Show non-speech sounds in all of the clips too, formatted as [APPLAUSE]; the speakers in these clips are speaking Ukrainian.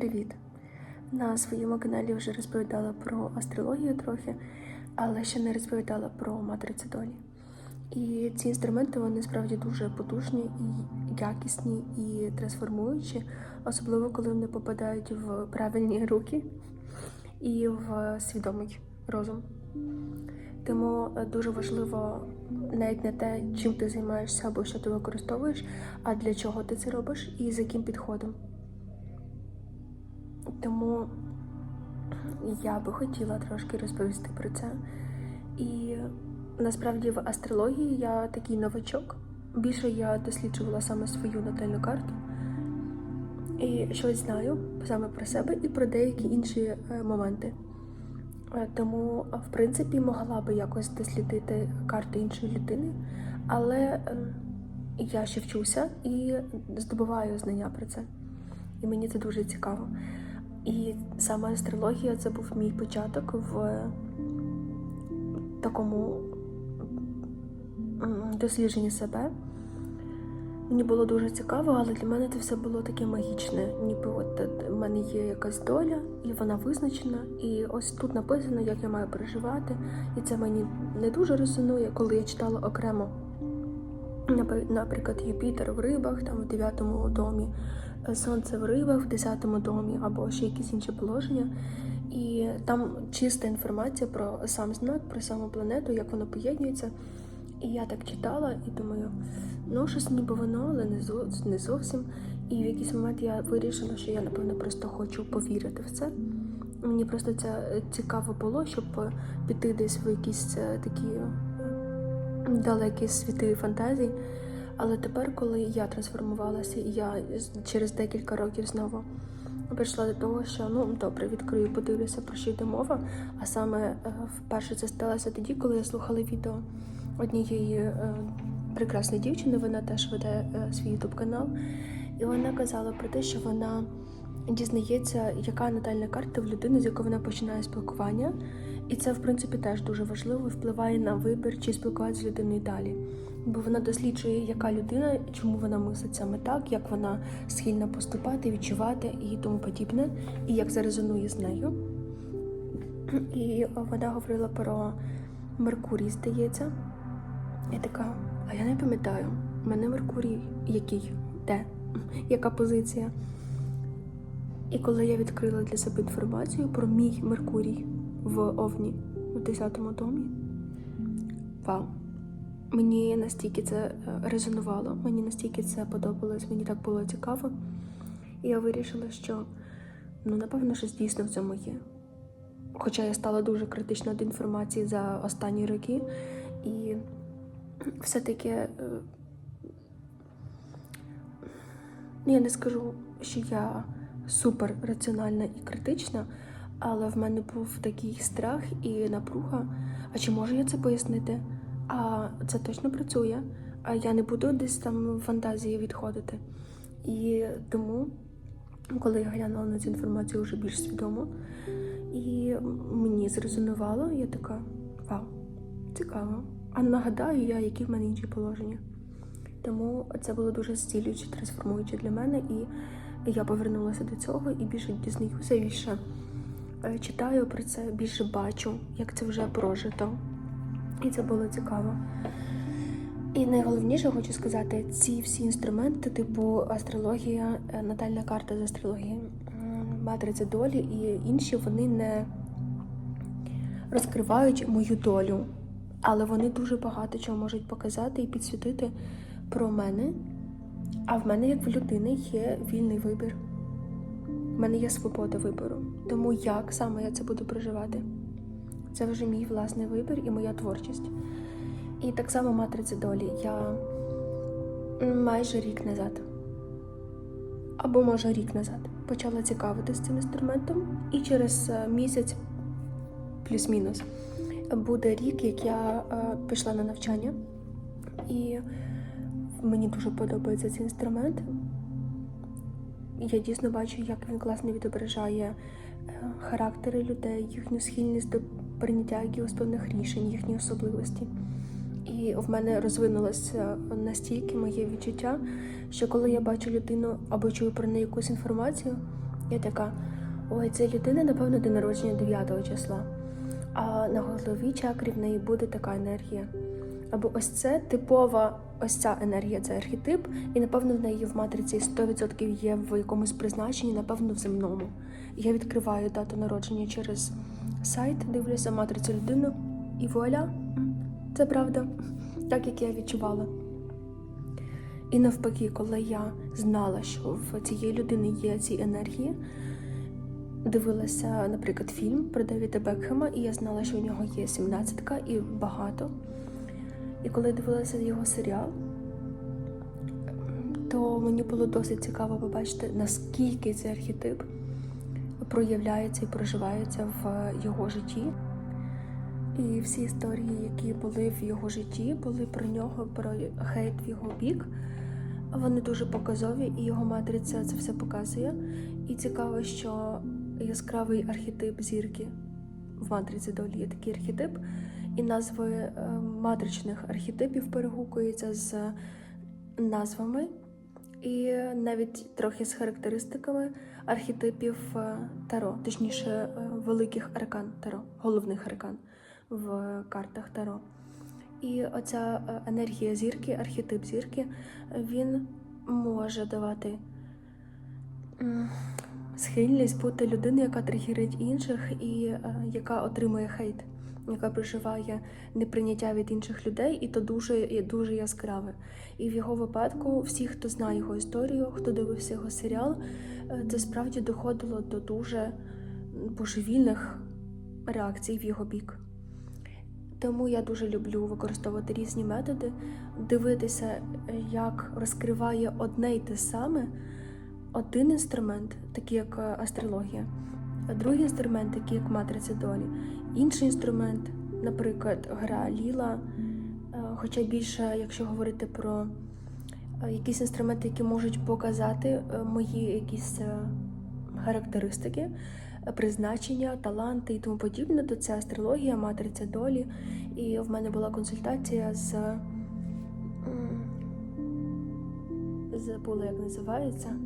Привіт! На своєму каналі вже розповідала про астрологію трохи, але ще не розповідала про матрицю долі. І ці інструменти вони справді дуже потужні і якісні і трансформуючі, особливо коли вони попадають в правильні руки і в свідомий розум. Тому е, дуже важливо навіть не те, чим ти займаєшся або що ти використовуєш, а для чого ти це робиш і з яким підходом. Тому я би хотіла трошки розповісти про це. І насправді в астрології я такий новачок. Більше я досліджувала саме свою натальну карту і щось знаю саме про себе і про деякі інші е, моменти. Е, Тому, в принципі, могла би якось дослідити карту іншої людини, але я ще вчуся і здобуваю знання про це. І мені це дуже цікаво. І саме астрологія це був мій початок в такому дослідженні себе. Мені було дуже цікаво, але для мене це все було таке магічне. Ніби от е, в мене є якась доля, і вона визначена. І ось тут написано, як я маю переживати. І це мені не дуже резонує, коли я читала окремо. Наприклад, Юпітер в рибах, там в 9 домі, Сонце в рибах в 10 домі, або ще якісь інші положення. І там чиста інформація про сам знак, про саму планету, як воно поєднується. І я так читала і думаю, ну щось ніби воно, але не, зовсім. І в якийсь момент я вирішила, що я, напевно, просто хочу повірити в це. Мені просто це цікаво було, щоб піти десь в якісь е, такі е, далекі світи фантазій. Але тепер, коли я трансформувалася, і я через декілька років знову прийшла до того, що ну добре, відкрию, подивлюся, про що йде мова. А саме е, вперше це сталося тоді, коли я слухала відео однієї е, прекрасної дівчини. Вона теж веде е, свій ютуб канал, і вона казала про те, що вона дізнається, яка натальна карта в людини, з якою вона починає спілкування. І це, в принципі, теж дуже важливо впливає на вибір, чи спілкуватися з людиною далі. Бо вона досліджує, яка людина, чому вона мислить саме так, як вона схильна поступати, відчувати і тому подібне, і як це резонує з нею. І вона говорила про Меркурій, здається. Я така, а я не пам'ятаю, в мене Меркурій який? Де? Яка позиція? І коли я відкрила для себе інформацію про мій Меркурій в Овні в 10-му домі, вау! Мені настільки це е, резонувало, мені настільки це подобалось, мені так було цікаво. І я вирішила, що ну, напевно, щось дійсно в цьому є. Хоча я стала дуже критична до інформації за останні роки, і все-таки е, ну, я не скажу, що я супер раціональна і критична, але в мене був такий страх і напруга. А чи можу я це пояснити? А це точно працює. А я не буду десь там в фантазії відходити. І тому, коли я глянула на цю інформацію вже більш свідомо, і мені зрезонувало, я така: вау, цікаво. А нагадаю я, які в мене інші положення. Тому це було дуже зцілююче, трансформуюче для мене, і я повернулася до цього і більше дізнаюся, більше читаю про це, більше бачу, як це вже прожито. І це було цікаво. І найголовніше хочу сказати, ці всі інструменти, типу астрологія, е, натальна карта з астрології, матриця долі і інші, вони не розкривають мою долю, але вони дуже багато чого можуть показати і підсвітити про мене. А в мене, як в людини, є вільний вибір. В мене є свобода вибору. Тому як саме я це буду проживати? Це вже мій власний вибір і моя творчість. І так само матриця долі. Я майже рік назад, або може рік назад, почала цікавитися цим інструментом, і через е, місяць, плюс-мінус, буде рік, як я е, пішла на навчання, і мені дуже подобається цей інструмент. Я дійсно бачу, як він класно відображає е, характери людей, їхню схильність до прийняття якихось певних рішень, їхні особливості. І в мене розвинулося настільки моє відчуття, що коли я бачу людину або чую про неї якусь інформацію, Я така, ой, це людина, напевно, день народження 9 числа. А на голові чакрі в неї буде така енергія. Або ось це типова, ось ця енергія, це архетип, і напевно в неї в матриці 100% є в якомусь призначенні, напевно, в земному. Я відкриваю дату народження через сайт, дивлюся матрицю людину, і вуаля, це правда, так як я відчувала. І навпаки, коли я знала, що в цієї людини є ці енергії, дивилася, наприклад, фільм про Девіда Бекхема, і я знала, що у нього є сімнадцятка і багато. І коли дивилася його серіал, то мені було досить цікаво побачити, наскільки цей архетип проявляється і проживається в його житті. І всі історії, які були в його житті, були про нього, про хейт в його бік. Вони дуже показові, і його матриця це все показує. І цікаво, що яскравий архетип зірки в матриці долі є такий архетип, і назви е, матричних архетипів перегукуються з назвами, і навіть трохи з характеристиками архетипів е, Таро, точніше, е, великих аркан Таро, головних аркан в картах Таро. І оця енергія зірки, архетип зірки, він може давати схильність бути людиною, яка тригерить інших і яка отримує хейт, яка проживає неприйняття від інших людей, і то дуже дуже яскраве. І в його випадку, всі, хто знає його історію, хто дивився його серіал, е, це справді доходило до дуже божевільних реакцій в його бік. Тому я дуже люблю використовувати різні методи, дивитися, як розкриває одне й те саме один інструмент, такий як е, астрологія, а другий інструмент, такий як матриця долі, інший інструмент, наприклад, гра Ліла. Е, Хоча більше, якщо говорити про е, якісь інструменти, які можуть показати е, мої якісь характеристики, призначення, таланти і тому подібне, то це астрологія, матриця долі. І в мене була консультація з забула, як називається.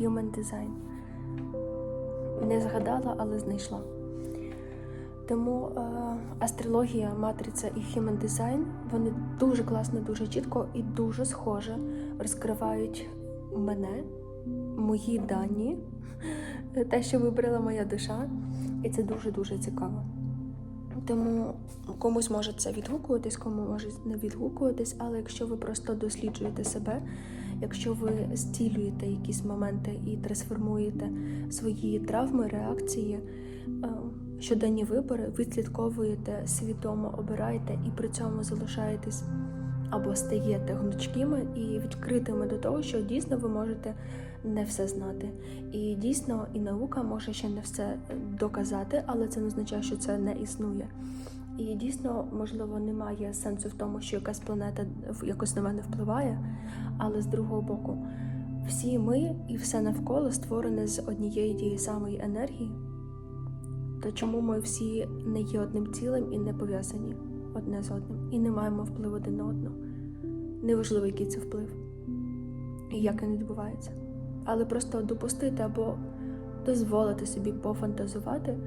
Human Design. Не згадала, але знайшла. Тому е, астрологія, матриця і Human Design вони дуже класно, дуже чітко і дуже схоже розкривають мене, мої дані, [LAUGHS] те, що вибрала моя душа, і це дуже-дуже цікаво. Тому комусь може це відгукуватись, кому може не відгукуватись, але якщо ви просто досліджуєте себе, якщо ви зцілюєте якісь моменти і трансформуєте свої травми, реакції, е, щоденні вибори, відслідковуєте, свідомо обираєте і при цьому залишаєтесь або стаєте гнучкими і відкритими до того, що дійсно ви можете не все знати. І дійсно, і наука може ще не все доказати, але це не означає, що це не існує. І дійсно, можливо, немає сенсу в тому, що якась планета якось на мене впливає, але з другого боку, всі ми і все навколо створені з однієї тієї самої енергії. То чому ми всі не є одним цілим і не пов'язані одне з одним, і не маємо впливу один на одного? Неважливо, який це вплив і як він відбувається. Але просто допустити або дозволити собі пофантазувати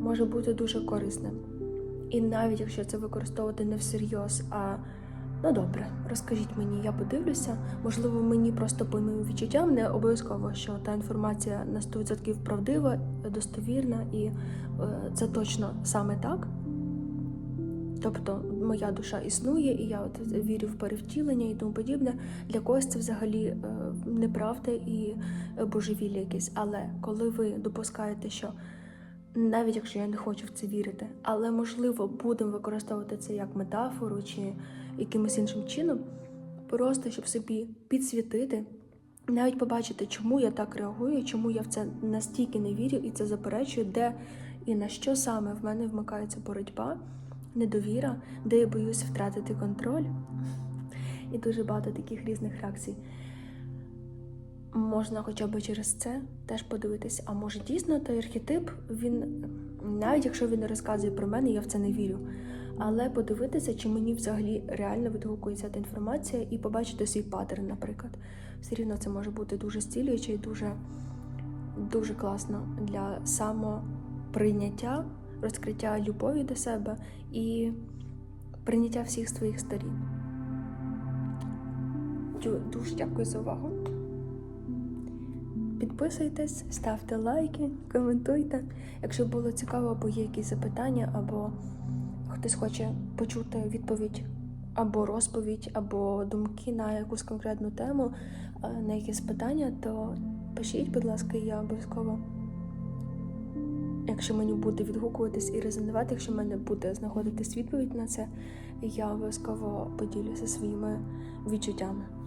може бути дуже корисним. І навіть якщо це використовувати не всерйоз, а ну добре, розкажіть мені, я подивлюся. Можливо, мені просто по моїм відчуттям не обов'язково, що та інформація на 100% правдива, достовірна, і е, це точно саме так. Тобто моя душа існує, і я от вірю в перевтілення і тому подібне. Для когось це взагалі е, неправда і е, божевілля якесь. Але коли ви допускаєте, що навіть якщо я не хочу в це вірити, але можливо будемо використовувати це як метафору чи якимось іншим чином, просто щоб собі підсвітити, навіть побачити, чому я так реагую, чому я в це настільки не вірю і це заперечую, де і на що саме в мене вмикається боротьба, недовіра, де я боюсь втратити контроль. І дуже багато таких різних реакцій. Можна хоча б через це теж подивитися, а може дійсно той архетип, він, навіть якщо він не розказує про мене, я в це не вірю. але подивитися, чи мені взагалі реально відгукується та інформація, і побачити свій паттерн, наприклад. Все рівно це може бути дуже зцілююче і дуже, дуже класно для самоприйняття, розкриття любові до себе і прийняття всіх своїх сторін. Дуже дякую за увагу. Підписуйтесь, ставте лайки, коментуйте. Якщо було цікаво, або є якісь запитання, або хтось хоче почути відповідь або розповідь, або думки на якусь конкретну тему, е, на якісь питання, то пишіть, будь ласка, я обов'язково. Якщо мені буде відгукуватись і резонувати, якщо в мене буде знаходитись відповідь на це, я обов'язково поділюся своїми відчуттями.